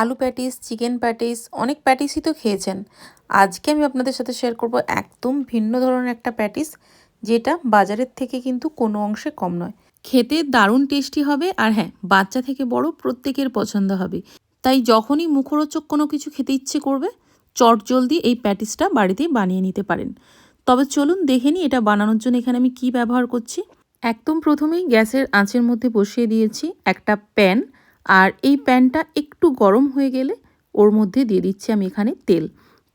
আলু patties, chicken patties, অনেক প্যাটিসই তো খেয়েছেন। আজকে আমি আপনাদের সাথে শেয়ার করব একদম ভিন্ন ধরনের একটা প্যাটিস, যেটা বাজারের থেকে কিন্তু কোনো অংশে কম নয়। খেতে দারুণ টেস্টি হবে আর হ্যাঁ বাচ্চা থেকে বড় প্রত্যেকের পছন্দ হবে। তাই যখনই মুখরোচক কোনো কিছু খেতে ইচ্ছে করবে, চট জলদি এই প্যাটিসটা বাড়িতেই বানিয়ে নিতে পারেন। তবে চলুন দেখে নিই এটা বানানোর জন্য এখানে আমি কি ব্যবহার করছি। একদম প্রথমেই গ্যাসের আঁচের মধ্যে বসিয়ে দিয়েছি একটা প্যান। আর এই প্যানটা একটু গরম হয়ে গেলে ওর মধ্যে দিয়ে দিচ্ছি আমি এখানে তেল।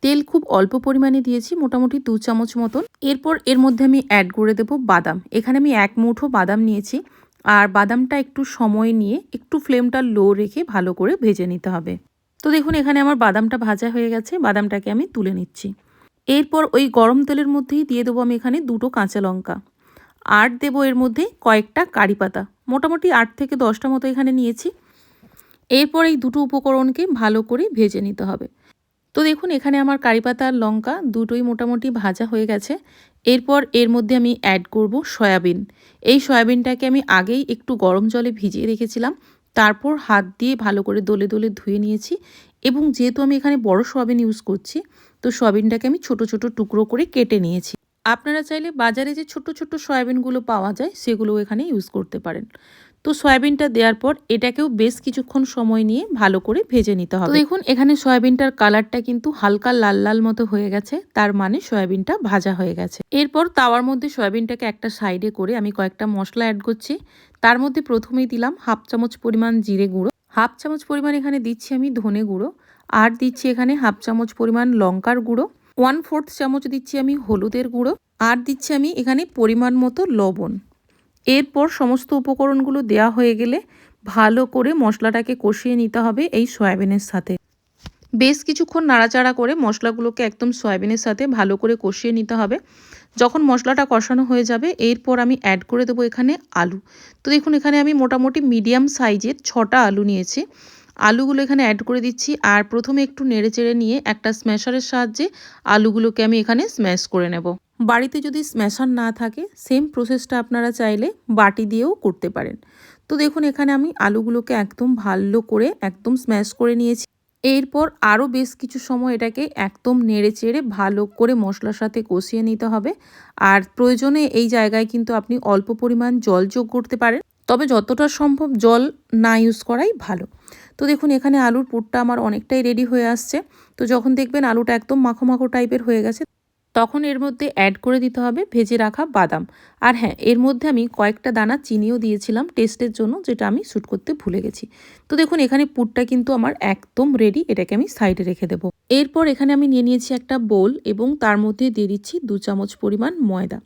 তেল খুব অল্প পরিমাণে দিয়েছি, মোটামুটি দু চামচ মতন। এরপর এর মধ্যে আমি অ্যাড করে দেবো বাদাম। এখানে আমি এক মুঠো বাদাম নিয়েছি। আর বাদামটা একটু সময় নিয়ে একটু ফ্লেমটা লো রেখে ভালো করে ভেজে নিতে হবে। তো দেখুন, এখানে আমার বাদামটা ভাজা হয়ে গেছে, বাদামটাকে আমি তুলে নিচ্ছি। এরপর ওই গরম তেলের মধ্যেই দিয়ে দেবো আমি এখানে দুটো কাঁচা লঙ্কা। আর দেবো এর মধ্যে কয়েকটা কারি পাতা। মোটামুটি আট থেকে দশটা মতো এখানে নিয়েছি। এরপর এই দুটো উপকরণকে ভালো করে ভেজে নিতে হবে। তো দেখুন, এখানে আমার কারি পাতা আর লঙ্কা দুটোই মোটামুটি ভাজা হয়ে গেছে। এরপর এর মধ্যে আমি অ্যাড করব সয়াবিন। এই সয়াবিনটাকে আমি আগেই একটু গরম জলে ভিজিয়ে রেখেছিলাম। তারপর হাত দিয়ে ভালো করে দলে দলে ধুয়ে নিয়েছি এবং যেহেতু আমি এখানে বড় সয়াবিন ইউজ করছি, তো সয়াবিনটাকে আমি ছোট ছোট টুকরো করে কেটে নিয়েছি। আপনারা চাইলে বাজারে যে ছোট ছোট সয়াবিনগুলো পাওয়া যায় সেগুলো এখানে ইউজ করতে পারেন। তো সয়াবিনটা দেওয়ার পর এটাকেও বেশ কিছুক্ষণ সময় নিয়ে ভালো করে ভেজে নিতে হবে। দেখুন এখানে সয়াবিনটার কালারটা কিন্তু হালকা লাল লাল মতো হয়ে গেছে তার মানে সয়াবিনটা ভাজা হয়ে গেছে। এরপর তাওয়ার মধ্যে সয়াবিনটাকে একটা সাইডে করে আমি কয়েকটা মশলা অ্যাড করছি। তার মধ্যে প্রথমেই দিলাম হাফ চামচ পরিমাণ জিরে গুঁড়ো হাফ চামচ পরিমাণ এখানে দিচ্ছি আমি ধনে গুঁড়ো আর দিচ্ছি এখানে হাফ চামচ পরিমাণ লঙ্কার গুঁড়ো ওয়ান ফোর্থ চামচ দিচ্ছি আমি হলুদের গুঁড়ো আর দিচ্ছি আমি এখানে পরিমাণ মতো লবণ। এরপর সমস্ত উপকরণগুলো দেওয়া হয়ে গেলে ভালো করে মশলাটাকে কষিয়ে নিতে হবে এই সয়াবিনের সাথে। বেশ কিছুক্ষণ নাড়াচাড়া করে মশলাগুলোকে একদম সয়াবিনের সাথে ভালো করে কষিয়ে নিতে হবে। যখন মশলাটা কষানো হয়ে যাবে, এরপর আমি অ্যাড করে দেবো এখানে আলু। তো দেখুন, এখানে আমি মোটামুটি মিডিয়াম সাইজের ছটা আলু নিয়েছি। আলুগুলো এখানে অ্যাড করে দিচ্ছি আর প্রথমে একটু নেড়ে চেড়ে নিয়ে একটা স্ম্যাশারের সাহায্যে আলুগুলোকে আমি এখানে স্ম্যাশ করে নেব। বাড়িতে যদি স্ম্যাশার না থাকে সেম প্রসেসটা আপনারা চাইলে বাটি দিয়েও করতে পারেন। তো দেখুন, এখানে আমি আলুগুলোকে একদম ভালো করে একদম স্ম্যাশ করে নিয়েছি। এরপর আরও বেশ কিছু সময় এটাকে একদম নেড়ে চেড়ে ভালো করে মশলার সাথে কষিয়ে নিতে হবে। আর প্রয়োজনে এই জায়গায় কিন্তু আপনি অল্প পরিমাণ জল যোগ করতে পারেন। তবে যতটা সম্ভব জল না ইউজ করাই ভালো। তো দেখুন, এখানে আলুর পুরটা আমার অনেকটাই রেডি হয়ে আসছে। তো যখন দেখবেন আলুটা একদম মাখো মাখো টাইপের হয়ে গেছে তখন এর মধ্যে অ্যাড করে দিতে হবে ভেজে রাখা বাদাম। আর হ্যাঁ এর মধ্যে আমি কয়েকটা দানা চিনিও দিয়েছিলাম টেস্টের জন্য, যেটা আমি শ্যুট করতে ভুলে গেছি। তো দেখুন, এখানে পুরটা কিন্তু আমার একদম রেডি এটাকে আমি সাইডে রেখে দেবো। এরপর এখানে আমি নিয়ে নিয়েছি একটা বোল এবং তার মধ্যে দিয়ে দিচ্ছি দু চামচ পরিমাণ ময়দা।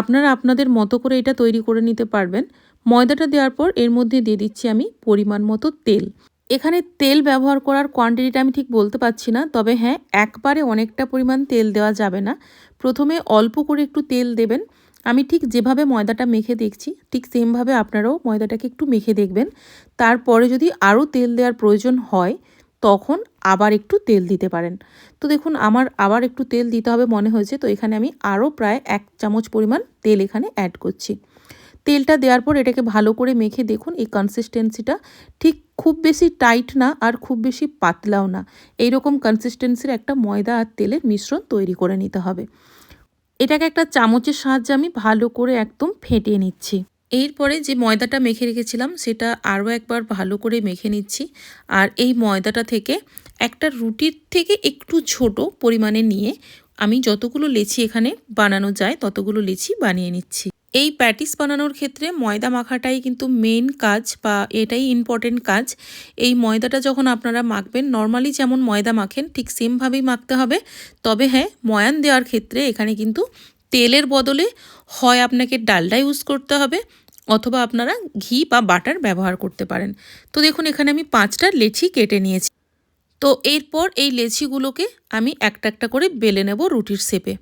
আপনারা আপনাদের মতো করে এটা তৈরি করে নিতে পারবেন। ময়দাটা দেওয়ার পর এর মধ্যে দিয়ে দিচ্ছি আমি পরিমাণ মতো তেল। এখানে তেল ব্যবহার করার কোয়ান্টিটিটা আমি ঠিক বলতে পারছি না, তবে হ্যাঁ একবারে অনেকটা পরিমাণ তেল দেওয়া যাবে না। প্রথমে অল্প করে একটু তেল দেবেন। আমি ঠিক যেভাবে ময়দাটা মেখে দেখছি, ঠিক সেমভাবে আপনারাও ময়দাটাকে একটু মেখে দেখবেন। তারপরে যদি আরও তেল দেওয়ার প্রয়োজন হয়, তখন আবার একটু তেল দিতে পারেন। তো দেখুন, আমার আবার একটু তেল দিতে হবে মনে হয়েছে, তো এখানে আমি আরও প্রায় এক চামচ পরিমাণ তেল এখানে অ্যাড করছি। তেলটা দেওয়ার পর এটাকে ভালো করে মেখে দেখুন, এই কনসিস্টেন্সিটা ঠিক খুব বেশি টাইট না আর খুব বেশি পাতলাও না। এইরকম কনসিস্টেন্সির একটা ময়দা আর তেলের মিশ্রণ তৈরি করে নিতে হবে। এটাকে একটা চামচের সাহায্যে আমি ভালো করে একদম ফেটিয়ে নিচ্ছি। এরপরে যে ময়দাটা মেখে রেখেছিলাম, সেটা আরও একবার ভালো করে মেখে নিচ্ছি। আর এই ময়দাটা থেকে একটা রুটির থেকে একটু ছোট পরিমাণে নিয়ে আমি যতগুলো লেচি এখানে বানানো যায়, ততগুলো লেচি বানিয়ে নিচ্ছি। এই প্যাটিস বানানোর ক্ষেত্রে ময়দা মাখাটাই কিন্তু মেন কাজ বা এটাই ইম্পর্টেন্ট কাজ। এই ময়দাটা যখন আপনারা মাখবেন নর্মালি যেমন ময়দা মাখেন, ঠিক সেমভাবেই মাখতে হবে। তবে হ্যাঁ ময়ান দেওয়ার ক্ষেত্রে এখানে কিন্তু তেলের বদলে হয় আপনাকে ডালডা ইউজ করতে হবে অথবা আপনারা ঘি বা বাটার ব্যবহার করতে পারেন। তো দেখুন, এখানে আমি পাঁচটা লেচি কেটে নিয়েছি। তো এরপর এই লেচিগুলোকে আমি একটা একটা করে বেলে নেব রুটির শেপে।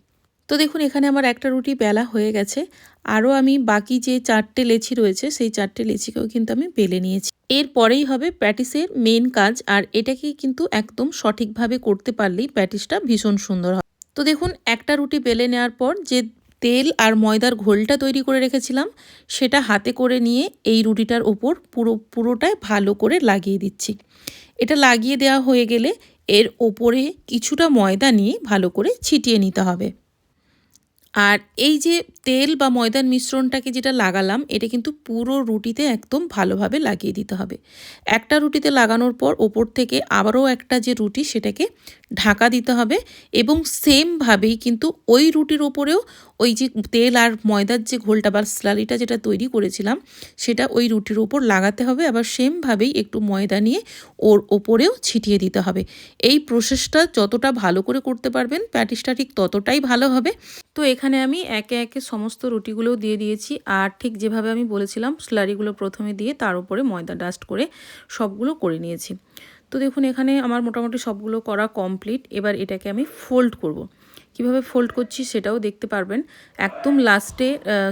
তো দেখুন, এখানে আমার একটা রুটি বেলা হয়ে গেছে। আরও আমি বাকি যে চারটে লেচি রয়েছে, সেই চারটে লেচিকেও কিন্তু আমি বেলে নিয়েছি। এরপরেই হবে প্যাটিসের মেন কাজ, আর এটাকে কিন্তু একদম সঠিকভাবে করতে পারলেই প্যাটিসটা ভীষণ সুন্দর হয়। তো দেখুন, একটা রুটি বেলে নেওয়ার পর যে তেল আর ময়দার ঘোলটা তৈরি করে রেখেছিলাম, সেটা হাতে করে নিয়ে এই রুটিটার ওপর পুরো, পুরোটাই ভালো করে লাগিয়ে দিচ্ছি। এটা লাগিয়ে দেওয়া হয়ে গেলে এর ওপরে কিছুটা ময়দা নিয়ে ভালো করে ছিটিয়ে নিতে হবে। আর এই যে তেল বা ময়দার মিশ্রণটাকে যেটা লাগালাম, এটা কিন্তু পুরো রুটিতে একদম ভালোভাবে লাগিয়ে দিতে হবে। একটা রুটিতে লাগানোর পর ওপর থেকে আবারও একটা যে রুটি, সেটাকে ঢাকা দিতে হবে এবং সেমভাবেই কিন্তু ওই রুটির ওপরেও ওই যে তেল আর ময়দার যে ঘোলটা বা স্লারিটা যেটা তৈরি করেছিলাম, সেটা ওই রুটির ওপর লাগাতে হবে। আবার সেমভাবেই একটু ময়দা নিয়ে ওর ওপরেও ছিটিয়ে দিতে হবে। এই প্রসেসটা যতটা ভালো করে করতে পারবেন প্যাটিসটা ঠিক ততটাই ভালো হবে। তো এখানে আমি একে একে সমস্ত রুটিগুলোও দিয়ে দিয়েছি আর ঠিক যেভাবে আমি বলেছিলাম স্লারিগুলো প্রথমে দিয়ে তার উপরে ময়দা ডাস্ট করে সবগুলো করে নিয়েছি তো দেখুন এখানে আমার মোটামুটি সবগুলো করা কমপ্লিট এবার এটাকে আমি ফোল্ড করব। কীভাবে ফোল্ড করছি সেটাও দেখতে পারবেন। একদম লাস্টে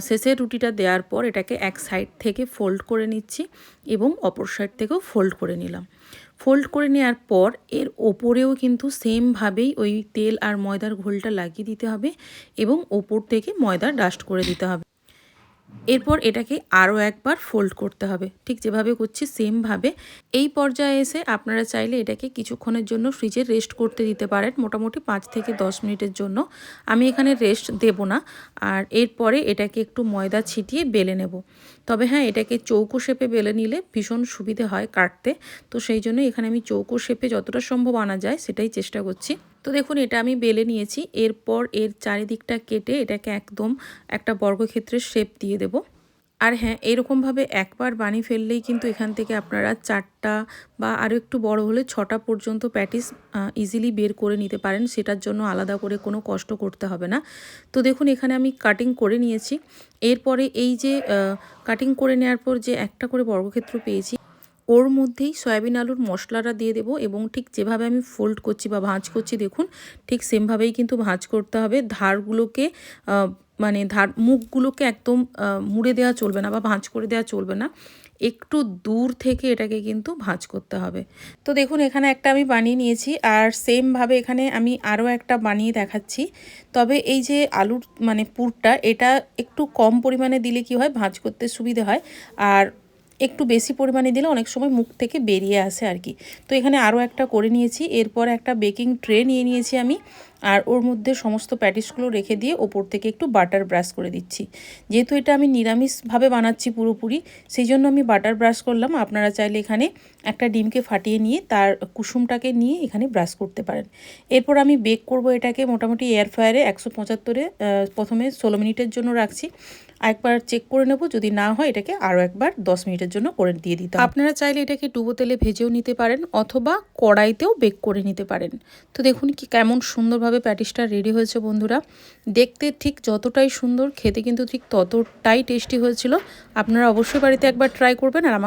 শেষের রুটিটা দেওয়ার পর এটাকে এক সাইড থেকে ফোল্ড করে নিচ্ছি এবং অপর সাইড থেকেও ফোল্ড করে নিলাম। ফোল্ড করে নেওয়ার পর এর ওপরেও কিন্তু সেমভাবেই ওই তেল আর ময়দার ঘোলটা লাগিয়ে দিতে হবে এবং ওপর থেকে ময়দা ডাস্ট করে দিতে হবে। এরপর এটাকে আরও একবার ফোল্ড করতে হবে। ঠিক যেভাবে করছি সেমভাবে এই পর্যায়ে এসে আপনারা চাইলে এটাকে কিছুক্ষণের জন্য ফ্রিজে রেস্ট করতে দিতে পারেন, মোটামুটি পাঁচ থেকে দশ মিনিটের জন্য। আমি এখানে রেস্ট দেব না, আর এরপরে এটাকে একটু ময়দা ছিটিয়ে বেলে নেব। তবে হ্যাঁ এটাকে চৌকো শেপে বেলে নিলে ভীষণ সুবিধে হয় কাটতে। তো সেই জন্য এখানে আমি চৌকো শেপে যতটা সম্ভব আনা যায়, সেটাই চেষ্টা করছি। তো দেখুন, এটা আমি বেলে নিয়েছি। এরপর এর চারিদিকটা কেটে এটাকে একদম একটা বর্গক্ষেত্রের শেপ দিয়ে দেব। আর হ্যাঁ এরকমভাবে একবার বানিয়ে ফেললেই কিন্তু এখান থেকে আপনারা চারটা বা আরও একটু বড় হলে ছটা পর্যন্ত প্যাটিস ইজিলি বের করে নিতে পারেন। সেটার জন্য আলাদা করে কোনো কষ্ট করতে হবে না। তো দেখুন, এখানে আমি কাটিং করে নিয়েছি। এরপরে এই যে কাটিং করে নেওয়ার পর যে একটা করে বর্গক্ষেত্র পেয়েছি ওর মধ্যেই সয়াবিন আলুর মশলাটা দিয়ে দেবো এবং ঠিক যেভাবে আমি ফোল্ড করছি বা ভাঁজ করছি, দেখুন, ঠিক সেমভাবেই কিন্তু ভাঁজ করতে হবে। ধারগুলোকে মানে ধার, মুখগুলোকে একদম মুড়ে দেওয়া চলবে না বা ভাঁজ করে দেওয়া চলবে না। একটু দূর থেকে এটাকে কিন্তু ভাঁজ করতে হবে। তো দেখুন, এখানে একটা আমি বানিয়ে নিয়েছি আর সেমভাবে এখানে আমি আরও একটা বানিয়ে দেখাচ্ছি। তবে এই যে আলুর মানে পুরটা, এটা একটু কম পরিমাণে দিলে কি হয়? ভাঁজ করতে সুবিধে হয়। আর একটু বেশি পরিমাণে দিলে অনেক সময় মুখ থেকে বেরিয়ে আসে আর কি। তো এখানে আরও একটা করে নিয়েছি। এরপর একটা বেকিং ট্রে নিয়ে নিয়েছি আমি। আর ওর মধ্যে সমস্ত প্যাটিসগুলো রেখে দিয়ে ওপর থেকে একটু বাটার ব্রাশ করে দিচ্ছি। যেহেতু এটা আমি নিরামিষভাবে বানাচ্ছি পুরোপুরি, সেই জন্য আমি বাটার ব্রাশ করলাম। আপনারা চাইলে এখানে একটা ডিমকে ফাটিয়ে নিয়ে তার কুসুমটাকে নিয়ে এখানে ব্রাশ করতে পারেন। এরপর আমি বেক করব এটাকে মোটামুটি এয়ার ফ্রায়ারে একশো পঁচাত্তরে প্রথমে ষোলো মিনিটের জন্য রাখছি। একবার চেক করে নেব, যদি না হয় এটাকে আরও একবার দশ মিনিটের জন্য করে দিয়ে দিতে আপনারা চাইলে এটাকে ডুবো তেলে ভেজেও নিতে পারেন, অথবা কড়াইতেও বেক করে নিতে পারেন। তো দেখুন কি কেমন সুন্দরভাবে প্যাটিসটা রেডি হয়েছে বন্ধুরা। দেখতে ঠিক যতটাই সুন্দর, খেতে কিন্তু ঠিক ততটাই টেস্টি হয়েছিল। আপনারা অবশ্যই বাড়িতে একবার ট্রাই করবেন আর